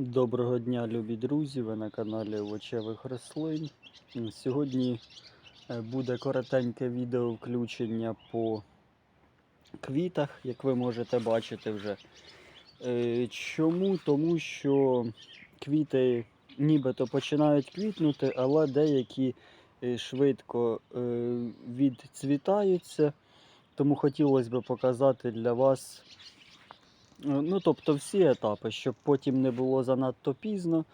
Доброго дня, любі друзі! Ви на каналі Овочевих рослин. Сьогодні е, буде коротеньке відео включення по квітах, як ви можете бачити вже. Е, Чому? Тому що квіти нібито починають квітнути, але деякі е, швидко відцвітаються. Тому хотілося б показати для вас Ну, тобто всі етапи, щоб потім не було занадто пізно.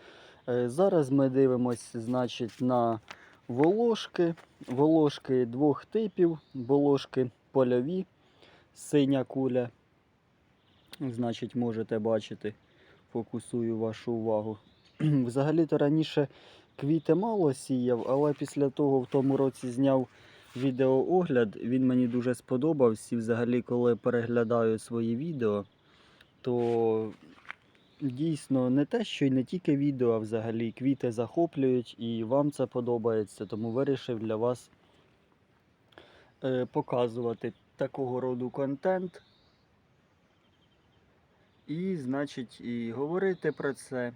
Е, Зараз ми дивимося, значить, на волошки. Волошки двох типів. Волошки польові, синя куля. Значить, можете бачити, фокусую вашу увагу. Взагалі-то раніше квіти мало сіяв, але після того в тому році зняв відеоогляд. Він мені дуже сподобався. Взагалі, коли переглядаю свої відео, то дійсно не те, що й не тільки відео, а взагалі квіти захоплюють і вам це подобається, тому вирішив для вас е, показувати такого роду контент. І, значить, і говорити про це.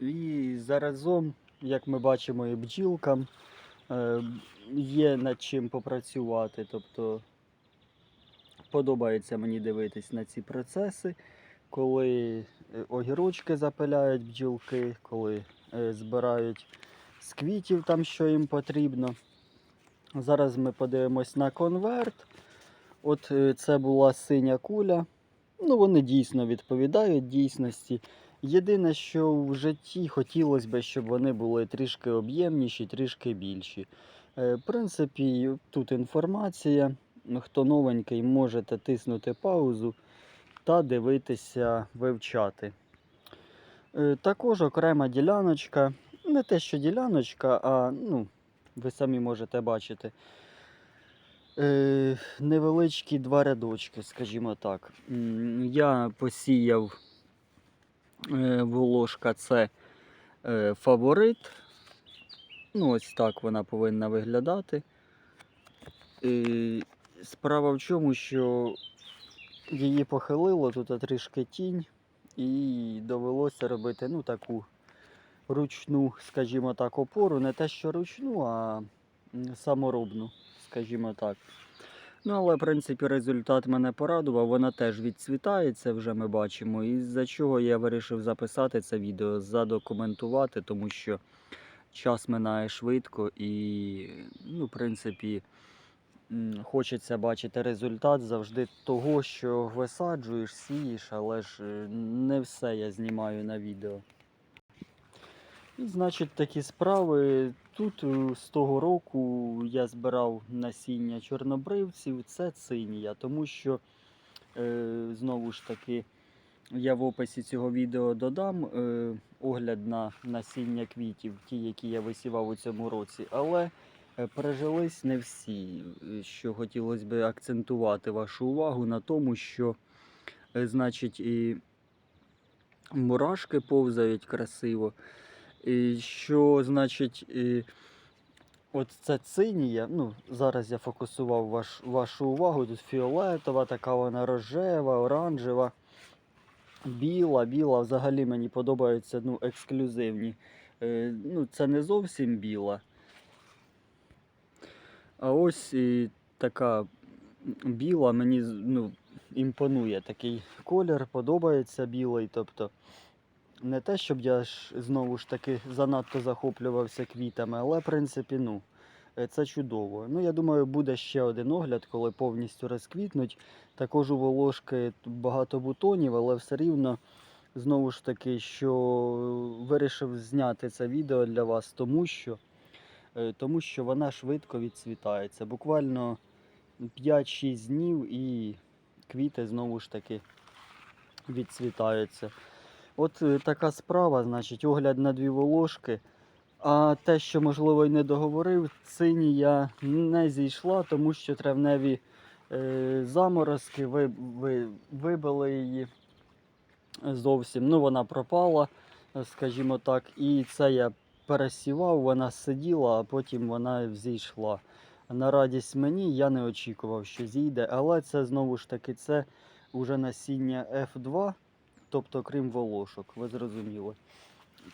І заразом, як ми бачимо, і бджілкам е, є над чим попрацювати. Тобто подобається мені дивитись на ці процеси, коли е, огірочки запиляють бджілки, коли е, збирають з квітів там, що їм потрібно. Зараз ми подивимось на конверт. От е, це була синя куля. Ну, вони дійсно відповідають дійсності. Єдине, що в житті хотілося б, щоб вони були трішки об'ємніші, трішки більші. В принципі, тут інформація. Хто новенький, можете тиснути паузу та дивитися, вивчати. Е, Також окрема діляночка. Не те, що діляночка, а ну, ви самі можете бачити. Е, невеличкі два рядочки, скажімо так. Я посіяв е, волошка це фаворит. Ну, ось так вона повинна виглядати. Справа в чому, що її похилило тут трішки тінь, і довелося робити ну, таку ручну, скажімо так, опору. Не те, що ручну, а саморобну, скажімо так. Ну, але, в принципі, результат мене порадував. Вона теж відцвітається, вже ми бачимо. І за чого я вирішив записати це відео, задокументувати, тому що час минає швидко і, ну, в принципі, хочеться бачити результат завжди того, що висаджуєш, сієш, але ж е, не все я знімаю на відео. І, значить, такі справи. Тут е, з того року я збирав насіння чорнобривців, це цинія, тому що е, знову ж таки я в описі цього відео додам е, огляд на насіння квітів, ті, які я висівав у цьому році, але пережились не всі. Е, Що хотілося б акцентувати вашу увагу на тому, що е, значить і мурашки повзають красиво. І що значить, і, от це цинія. Ну, зараз я фокусував ваш, вашу увагу. Тут фіолетова, така вона рожева, оранжева, біла, біла. Взагалі мені подобаються ну, ексклюзивні. Е, ну, це не зовсім біла. А ось і така біла мені ну, імпонує такий колір, подобається білий. Тобто не те, щоб я ж знову ж таки занадто захоплювався квітами, але в принципі, ну, е, це чудово. Ну, я думаю, буде ще один огляд, коли повністю розквітнуть. Також у волошки багато бутонів, але все рівно, знову ж таки, що вирішив зняти це відео для вас, тому що, тому що вона швидко відцвітається. Буквально 5-6 днів і квіти знову ж таки відцвітаються. От е, така справа, значить, огляд на дві волошки. А те, що, можливо, й не договорив, цинія не зійшла, тому що травневі е, заморозки ви, ви, вибили її зовсім. Ну, вона пропала, е, скажімо так. І це я пересівав, вона сиділа, а потім вона зійшла. На радість мені я не очікував, що зійде, але це знову ж таки це уже насіння F2. тобто крім волошок, ви зрозуміли,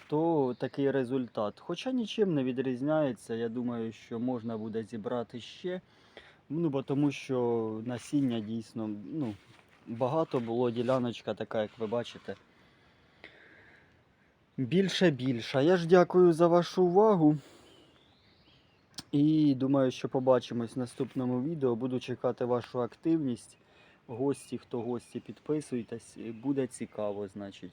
то такий результат. Хоча нічим не відрізняється, я думаю, що можна буде зібрати ще. Ну, бо тому що насіння дійсно ну, багато було, діляночка така, як ви бачите. Більше більша. Я ж дякую за вашу увагу. І думаю, що побачимось в наступному відео. Буду чекати вашу активність. Гості, хто гості, підписуйтесь. Буде цікаво, значить.